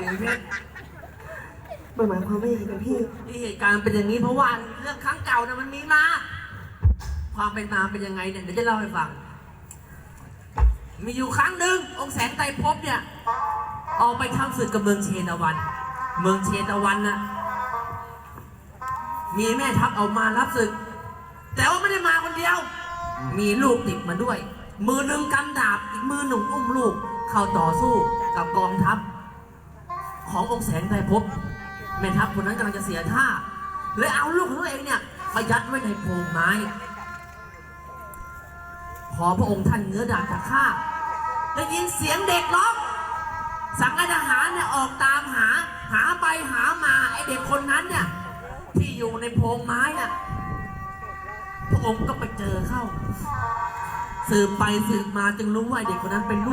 สีเพชรมันหมายความว่าอย่างไรพี่ ที่เหตุการณ์เป็นอย่างนี้เพราะว่าเรื่องครั้งเก่านะมันมีมา ความเป็นมาเป็นยังไงเนี่ยเดี๋ยวจะเล่าให้ฟัง มีอยู่ครั้งหนึ่งองค์แสงไตรภพเนี่ย ออกไปทำศึกกับเมืองเชตวัน เมืองเชตวันน่ะ มีแม่ทัพเอามารับศึก แต่ว่าไม่ได้มาคนเดียว มีลูกติดมาด้วย มือหนึ่งกำดาบอีกมือหนึ่งอุ้มลูก เข้าต่อสู้กับกองทัพ ขององค์แสงไตรภพแม่ทัพคนนั้นกำลังจะเสียท่าเลยเอาลูกของตัวเองเนี่ยมายัดไว้ในโพรงไม้ พอพระองค์ท่านเงื้อดาบจะฆ่าได้ยินเสียงเด็กร้องสั่งฆทหารเนี่ยออกตามหา หาไปหามาไอเด็กคนนั้นเนี่ยที่อยู่ในโพรงไม้น่ะพระองค์ก็ไปเจอเข้า สืบไปสืบมาจึงรู้ว่าไอเด็กคนนั้นเป็นลูก